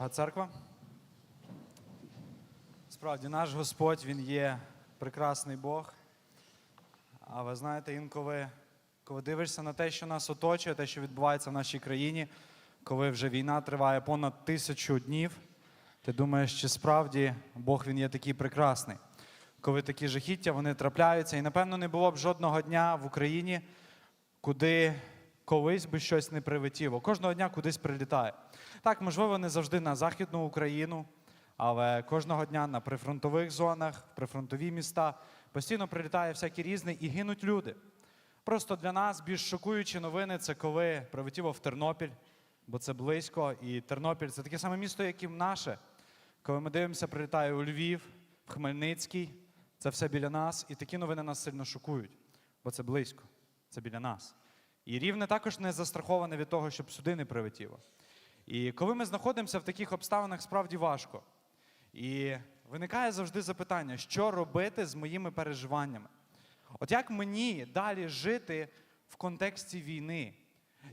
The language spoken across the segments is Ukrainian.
Дорога церква. Справді, наш Господь, Він є прекрасний Бог. А ви знаєте, інколи, коли дивишся на те, що нас оточує, те, що відбувається в нашій країні, коли вже війна триває понад тисячу днів, ти думаєш, чи справді Бог він є такий прекрасний. Коли такі жахіття вони трапляються, і напевно не було б жодного дня в Україні, куди колись би щось не прилетіло. Кожного дня кудись прилітає. Так, можливо, не завжди на Західну Україну, але кожного дня на прифронтових зонах, в прифронтові міста постійно прилітає всякі різні і гинуть люди. Просто для нас більш шокуючі новини це коли прилетіло в Тернопіль, бо це близько, і Тернопіль це таке саме місто, як і наше. Коли ми дивимося, прилітає у Львів, в Хмельницький, це все біля нас, і такі новини нас сильно шокують, бо це близько, це біля нас. І рівне також не застраховане від того, щоб сюди не прилетіло. І коли ми знаходимося в таких обставинах, справді важко. І виникає завжди запитання, що робити з моїми переживаннями? От як мені далі жити в контексті війни?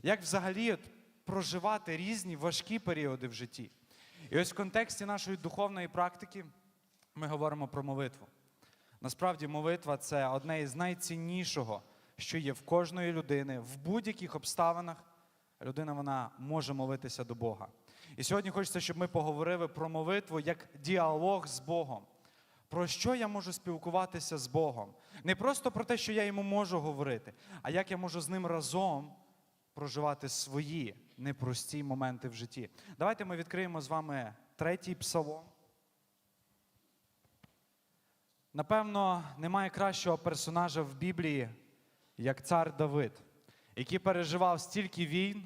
Як взагалі от проживати різні важкі періоди в житті? І ось в контексті нашої духовної практики ми говоримо про молитву. Насправді, молитва це одне із найціннішого, що є в кожної людини в будь-яких обставинах. Людина вона може молитися до Бога. І сьогодні хочеться, щоб ми поговорили про молитву як діалог з Богом. Про що я можу спілкуватися з Богом? Не просто про те, що я йому можу говорити, а як я можу з ним разом проживати свої непрості моменти в житті. Давайте ми відкриємо з вами третій псалом. Напевно, немає кращого персонажа в Біблії, як цар Давид, який переживав стільки війн,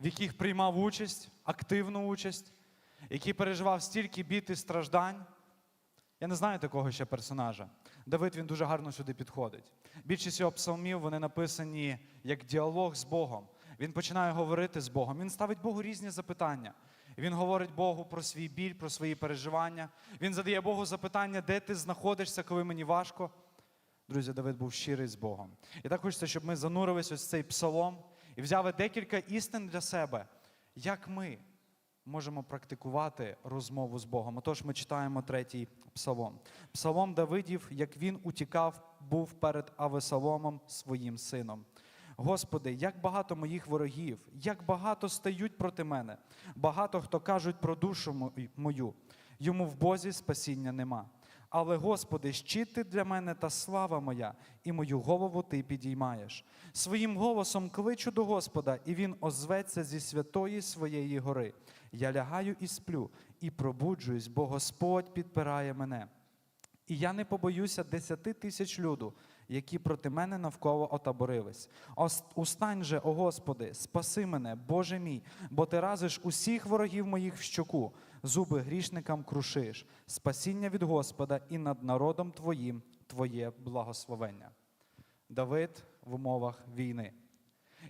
в яких приймав участь, активну участь, який переживав стільки бід і страждань. Я не знаю такого ще персонажа. Давид він дуже гарно сюди підходить. Більшість його псалмів вони написані як діалог з Богом. Він починає говорити з Богом. Він ставить Богу різні запитання. Він говорить Богу про свій біль, про свої переживання. Він задає Богу запитання, де ти знаходишся, коли мені важко. Друзі, Давид був щирий з Богом. І так хочеться, щоб ми занурились ось в цей псалом і взяли декілька істин для себе, як ми можемо практикувати розмову з Богом. Отож, ми читаємо третій псалом. Псалом Давидів, як він утікав, був перед Авесаломом своїм сином. Господи, як багато моїх ворогів, як багато стають проти мене, багато хто кажуть про душу мою. Йому в Бозі спасіння нема. Але, Господи, щит ти для мене та слава моя, і мою голову ти підіймаєш. Своїм голосом кличу до Господа, і Він озветься зі святої своєї гори. Я лягаю і сплю, і пробуджуюсь, бо Господь підпирає мене. І я не побоюся десяти тисяч люду, які проти мене навколо отаборились. Устань же, о Господи, спаси мене, Боже мій, бо ти разиш усіх ворогів моїх в щоку, зуби грішникам крушиш, спасіння від Господа і над народом Твоїм Твоє благословення. Давид в умовах війни.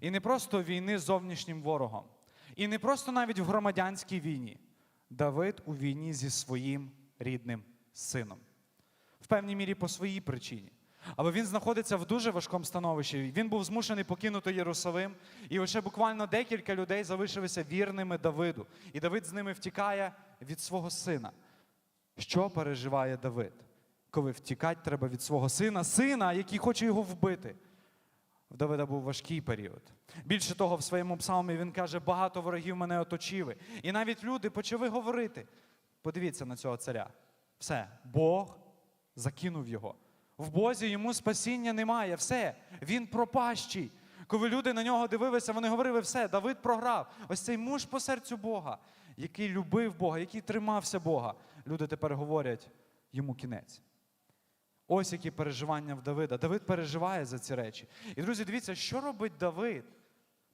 І не просто війни з зовнішнім ворогом, і не просто навіть в громадянській війні. Давид у війні зі своїм рідним сином в певній мірі по своїй причині. Але він знаходиться в дуже важкому становищі. Він був змушений покинути Єрусалим, і лише буквально декілька людей залишилися вірними Давиду. І Давид з ними втікає від свого сина. Що переживає Давид? Коли втікати треба від свого сина, сина, який хоче його вбити. В Давида був важкий період. Більше того, в своєму псалмі він каже: багато ворогів мене оточили. І навіть люди почали говорити. Подивіться на цього царя. Все, Бог закинув його. В Бозі йому спасіння немає. Все, він пропащий. Коли люди на нього дивилися, вони говорили, все, Давид програв. Ось цей муж по серцю Бога, який любив Бога, який тримався Бога. Люди тепер говорять, йому кінець. Ось які переживання в Давида. Давид переживає за ці речі. І, друзі, дивіться, що робить Давид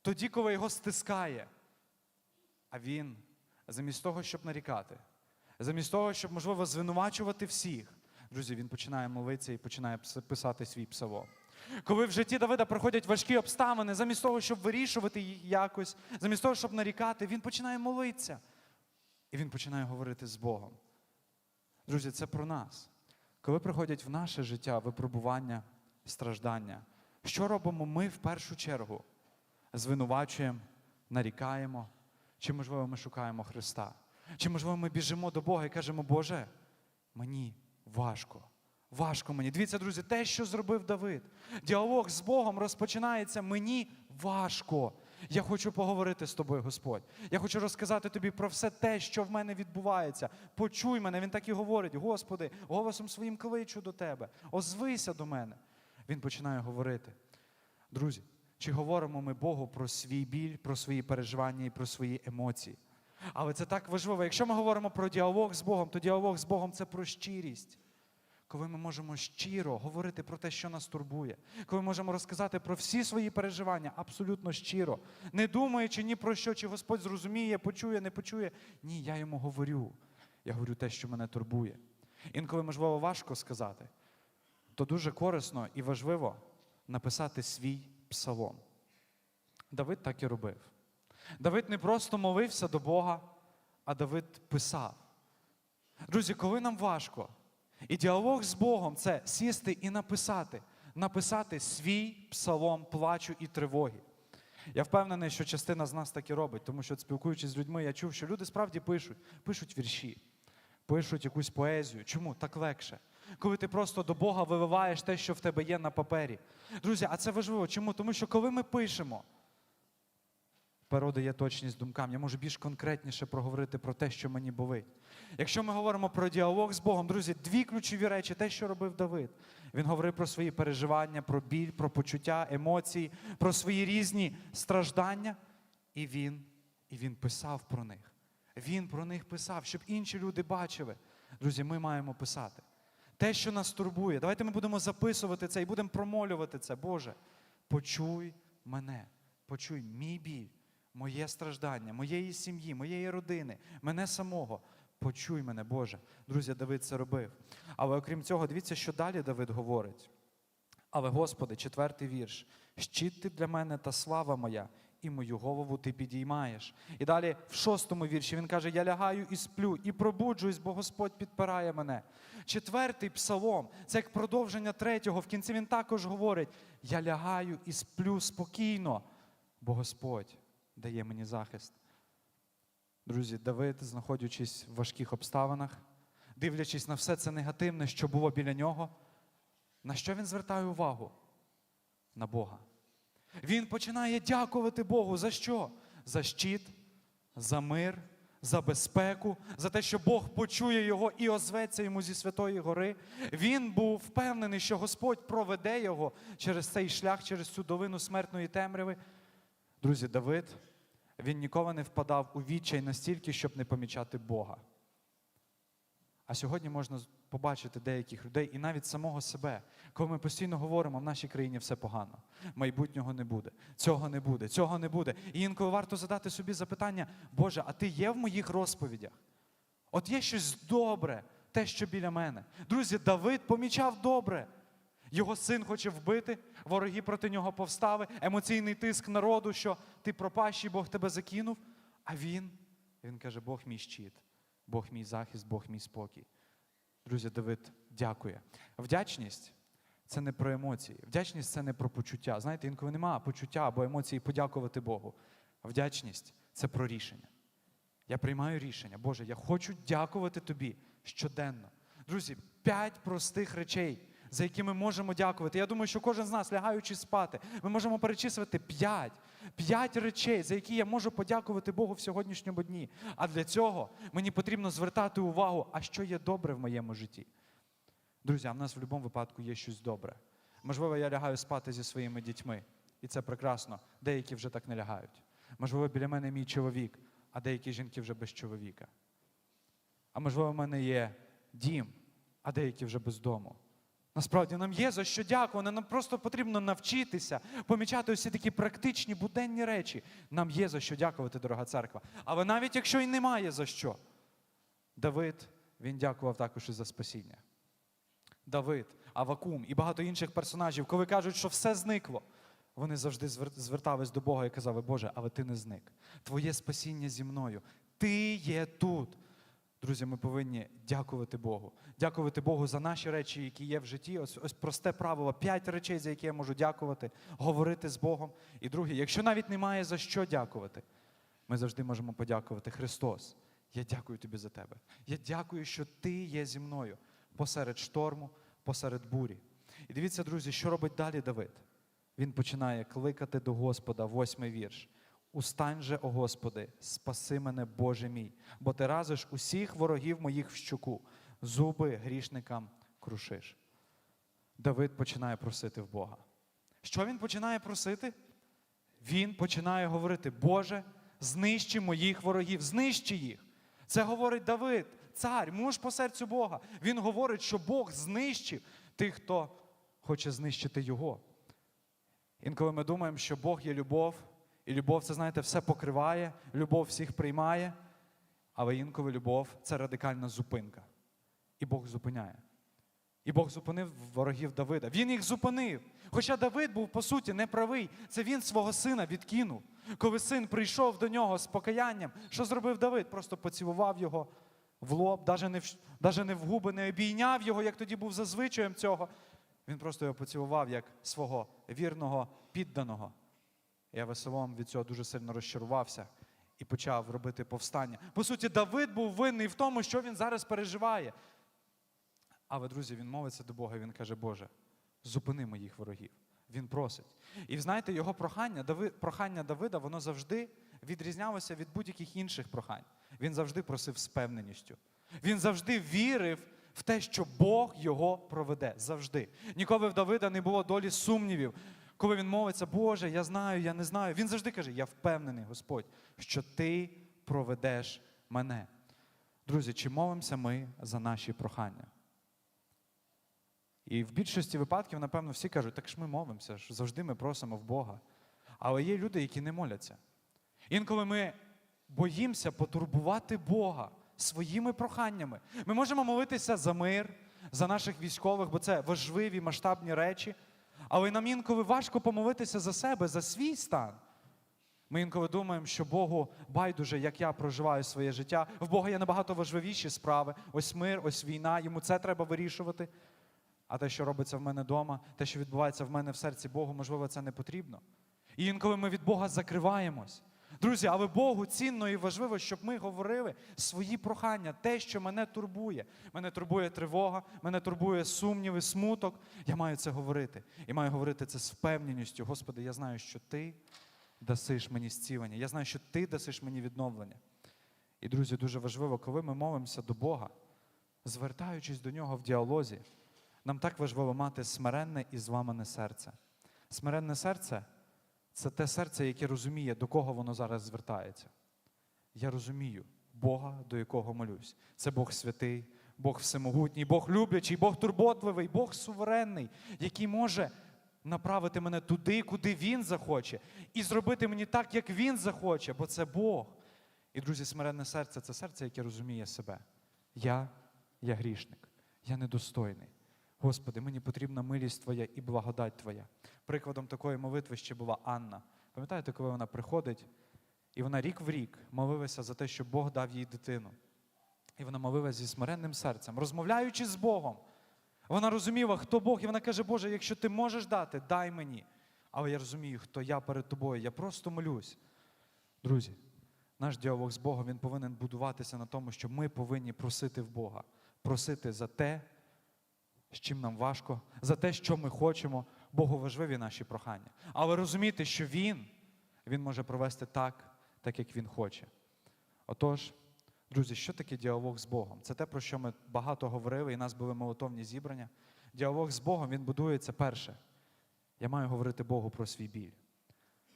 тоді, коли його стискає. А він, замість того, щоб нарікати, замість того, щоб, можливо, звинувачувати всіх, друзі, він починає молитися і починає писати свій псалом. Коли в житті Давида проходять важкі обставини, замість того, щоб вирішувати їх якось, замість того, щоб нарікати, він починає молитися. І він починає говорити з Богом. Друзі, це про нас. Коли приходять в наше життя випробування, страждання, що робимо ми в першу чергу? Звинувачуємо, нарікаємо, чи, можливо, ми шукаємо Христа. Чи, можливо, ми біжимо до Бога і кажемо, Боже, мені важко. Важко мені. Дивіться, друзі, те, що зробив Давид. Діалог з Богом розпочинається мені важко. Я хочу поговорити з тобою, Господь. Я хочу розказати тобі про все те, що в мене відбувається. Почуй мене. Він так і говорить: Господи, голосом своїм кличу до тебе. Озвися до мене. Він починає говорити. Друзі, чи говоримо ми Богу про свій біль, про свої переживання і про свої емоції? Але це так важливо. Якщо ми говоримо про діалог з Богом, то діалог з Богом це про щирість. Коли ми можемо щиро говорити про те, що нас турбує, коли ми можемо розказати про всі свої переживання абсолютно щиро, не думаючи ні про що, чи Господь зрозуміє, почує, не почує. Ні, я йому говорю. Я говорю те, що мене турбує. Інколи, можливо, важко сказати, то дуже корисно і важливо написати свій псалом. Давид так і робив. Давид не просто молився до Бога, а Давид писав. Друзі, коли нам важко, і діалог з Богом це сісти і написати, написати свій псалом плачу і тривоги. Я впевнений, що частина з нас так і робить, тому що, спілкуючись з людьми, я чув, що люди справді пишуть, пишуть вірші, пишуть якусь поезію. Чому? Так легше. Коли ти просто до Бога виливаєш те, що в тебе є на папері. Друзі, а це важливо. Чому? Тому що коли ми пишемо, перо дає точність думкам. Я можу більш конкретніше проговорити про те, що мені болить. Якщо ми говоримо про діалог з Богом, друзі, дві ключові речі, те, що робив Давид. Він говорив про свої переживання, про біль, про почуття, емоції, про свої різні страждання. І він, і він писав про них. Він про них писав, щоб інші люди бачили. Друзі, ми маємо писати. Те, що нас турбує, давайте ми будемо записувати це і будемо промолювати це. Боже, почуй мене, почуй мій біль, моє страждання, моєї сім'ї, моєї родини, мене самого. Почуй мене, Боже. Друзі, Давид це робив. Але окрім цього, дивіться, що далі Давид говорить. Але, Господи, четвертий вірш. Щит ти для мене та слава моя, і мою голову ти підіймаєш. І далі в шостому вірші він каже: Я лягаю і сплю, і пробуджуюсь, бо Господь підпирає мене. Четвертий псалом це як продовження третього. В кінці він також говорить: Я лягаю і сплю спокійно, бо Господь дає мені захист. Друзі, Давид, знаходячись в важких обставинах, дивлячись на все це негативне, що було біля нього, на що він звертає увагу? На Бога. Він починає дякувати Богу. За що? За щит, за мир, за безпеку, за те, що Бог почує його і озветься йому зі Святої Гори. Він був впевнений, що Господь проведе його через цей шлях, через цю долину смертної темряви. Друзі, Давид, він ніколи не впадав у відчай настільки, щоб не помічати Бога. А сьогодні можна побачити деяких людей і навіть самого себе, коли ми постійно говоримо, в нашій країні все погано, майбутнього не буде, цього не буде, цього не буде. І інколи варто задати собі запитання, Боже, а ти є в моїх розповідях? От є щось добре, те, що біля мене. Друзі, Давид помічав добре. Його син хоче вбити, вороги проти нього повстали, емоційний тиск народу, що ти пропащий, Бог тебе закинув. А він, він каже, Бог мій щит, Бог мій захист, Бог мій спокій. Друзі, Давид дякує. Вдячність це не про емоції. Вдячність це не про почуття. Знаєте, інколи немає почуття або емоції подякувати Богу. Вдячність це про рішення. Я приймаю рішення. Боже, я хочу дякувати тобі щоденно. Друзі, п'ять простих речей, за які ми можемо дякувати. Я думаю, що кожен з нас, лягаючи спати, ми можемо перечислити п'ять. П'ять речей, за які я можу подякувати Богу в сьогоднішньому дні. А для цього мені потрібно звертати увагу, а що є добре в моєму житті. Друзі, а в нас в будь-якому випадку є щось добре. Можливо, я лягаю спати зі своїми дітьми, і це прекрасно. Деякі вже так не лягають. Можливо, біля мене мій чоловік, а деякі жінки вже без чоловіка. А можливо, в мене є дім, а деякі вже без дому. Насправді нам є за що дякувати. Нам просто потрібно навчитися помічати усі такі практичні буденні речі. Нам є за що дякувати, дорога церква. Але навіть якщо і немає за що, Давид він дякував також і за спасіння. Давид, Авакум і багато інших персонажів, коли кажуть, що все зникло, вони завжди звертались до Бога і казали, Боже, але ти не зник. Твоє спасіння зі мною. Ти є тут. Друзі, ми повинні дякувати Богу. Дякувати Богу за наші речі, які є в житті. Ось, ось просте правило: п'ять речей, за які я можу дякувати, говорити з Богом. І друге, якщо навіть немає за що дякувати, ми завжди можемо подякувати Христос Я дякую тобі за тебе. Я дякую, що ти є зі мною посеред шторму, посеред бурі. І дивіться, друзі, що робить далі Давид. Він починає кликати до Господа, восьмий вірш. Устань же, о Господи, спаси мене, Боже мій, бо ти разиш усіх ворогів моїх в щуку, зуби грішникам крушиш. Давид починає просити в Бога. Що він починає просити? Він починає говорити: Боже, знищи моїх ворогів, знищи їх. Це говорить Давид, цар, муж по серцю Бога. Він говорить, що Бог знищив тих, хто хоче знищити його. Інколи ми думаємо, що Бог є любов, і любов це, знаєте, все покриває, любов всіх приймає, але інколи любов це радикальна зупинка. І Бог зупиняє. І Бог зупинив ворогів Давида. Він їх зупинив. Хоча Давид був, по суті, неправий. Це він свого сина відкинув. Коли син прийшов до нього з покаянням, що зробив Давид? Просто поцілував його в лоб, навіть не в, даже не в губи, не обійняв його, як тоді був зазвичаєм цього. Він просто його поцілував як свого вірного підданого. Я Веселом від цього дуже сильно розчарувався і почав робити повстання. По суті, Давид був винний в тому, що він зараз переживає. Але, друзі, він молиться до Бога, він каже, Боже, зупини моїх ворогів. Він просить. І знаєте, його прохання, Дави, прохання Давида, воно завжди відрізнялося від будь-яких інших прохань. Він завжди просив з певненістю. Він завжди вірив в те, що Бог його проведе. Завжди. Ніколи в Давида не було долі сумнівів. Коли він молиться, Боже, я знаю, я не знаю. Він завжди каже: Я впевнений, Господь, що ти проведеш мене. Друзі, чи молимося ми за наші прохання? І в більшості випадків, напевно, всі кажуть, так ж ми молимося, ж завжди ми просимо в Бога. Але є люди, які не моляться. Інколи ми боїмося потурбувати Бога своїми проханнями. Ми можемо молитися за мир, за наших військових, бо це важливі масштабні речі. Але нам інколи важко помолитися за себе, за свій стан. Ми інколи думаємо, що Богу байдуже, як я проживаю своє життя. В Бога є набагато важливіші справи. Ось мир, ось війна, йому це треба вирішувати. А те, що робиться в мене вдома, те, що відбувається в мене в серці Богу, можливо, це не потрібно. І інколи ми від Бога закриваємось. Друзі, але Богу цінно і важливо, щоб ми говорили свої прохання, те, що мене турбує. Мене турбує тривога, мене турбує сумніви, смуток. Я маю це говорити. І маю говорити це з впевненістю. Господи, я знаю, що Ти дасиш мені зцілення. Я знаю, що Ти дасиш мені відновлення. І, друзі, дуже важливо, коли ми молимося до Бога, звертаючись до нього в діалозі, нам так важливо мати смиренне і зламане серце. Смиренне серце це те серце, яке розуміє, до кого воно зараз звертається. Я розумію Бога, до якого молюсь. Це Бог святий, Бог всемогутній, Бог люблячий, Бог турботливий, Бог суверенний, який може направити мене туди, куди Він захоче, і зробити мені так, як Він захоче, бо це Бог. І, друзі, смиренне серце це серце, яке розуміє себе. Я, я грішник, я недостойний. Господи, мені потрібна милість Твоя і благодать Твоя. Прикладом такої молитви ще була Анна. Пам'ятаєте, коли вона приходить, і вона рік в рік молилася за те, щоб Бог дав їй дитину. І вона молилася зі смиренним серцем, розмовляючи з Богом. Вона розуміла, хто Бог, і вона каже, Боже, якщо ти можеш дати, дай мені. Але я розумію, хто я перед тобою. Я просто молюсь. Друзі, наш діалог з Богом він повинен будуватися на тому, що ми повинні просити в Бога, просити за те, з чим нам важко, за те, що ми хочемо. Богу важливі наші прохання. Але розуміти, що Він, Він може провести так, так як Він хоче. Отож, друзі, що таке діалог з Богом? Це те, про що ми багато говорили, і нас були молотовні зібрання. Діалог з Богом він будується перше. Я маю говорити Богу про свій біль.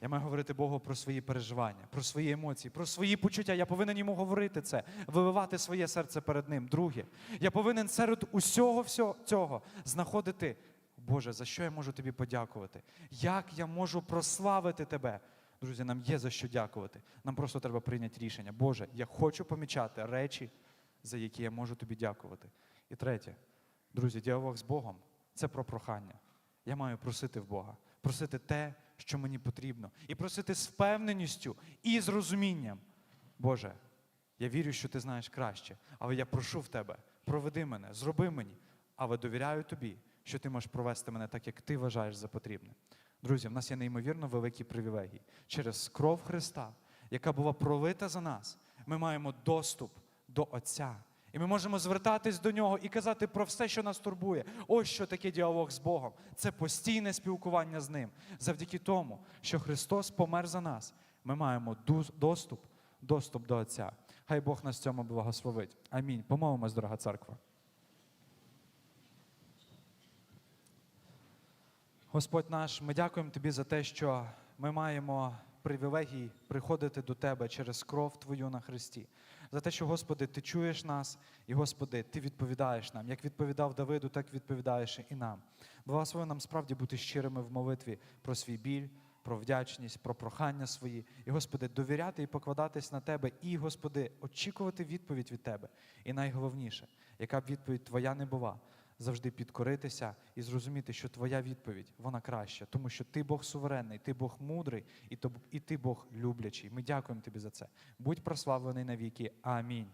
Я маю говорити Богу про свої переживання, про свої емоції, про свої почуття. Я повинен йому говорити це, виливати своє серце перед ним. Друге, я повинен серед усього всього цього знаходити, Боже, за що я можу тобі подякувати? Як я можу прославити тебе? Друзі, нам є за що дякувати. Нам просто треба прийняти рішення. Боже, я хочу помічати речі, за які я можу тобі дякувати. І третє, друзі, діалог з Богом це про прохання. Я маю просити в Бога, просити те, що мені потрібно, і просити з впевненістю і з розумінням. Боже, я вірю, що ти знаєш краще, але я прошу в тебе, проведи мене, зроби мені, але довіряю тобі, що ти можеш провести мене так, як ти вважаєш за потрібне. Друзі, в нас є неймовірно великі привілегії. Через кров Христа, яка була пролита за нас, ми маємо доступ до Отця. І ми можемо звертатись до нього і казати про все, що нас турбує. Ось що таке діалог з Богом. Це постійне спілкування з ним. Завдяки тому, що Христос помер за нас, ми маємо доступ, доступ до Отця. Хай Бог нас цьому благословить. Амінь. Помолимось, дорога церква. Господь наш, ми дякуємо Тобі за те, що ми маємо привілегій приходити до Тебе через кров Твою на Христі. За те, що, Господи, Ти чуєш нас, і, Господи, Ти відповідаєш нам. Як відповідав Давиду, так відповідаєш і нам. Благослови нам справді бути щирими в молитві про свій біль, про вдячність, про прохання свої. І, Господи, довіряти і покладатись на Тебе, і, Господи, очікувати відповідь від Тебе. І найголовніше, яка б відповідь Твоя не була, завжди підкоритися і зрозуміти, що твоя відповідь вона краща, тому що ти Бог суверенний, ти Бог мудрий, і, ти Бог люблячий. Ми дякуємо тобі за це. Будь прославлений навіки. Амінь.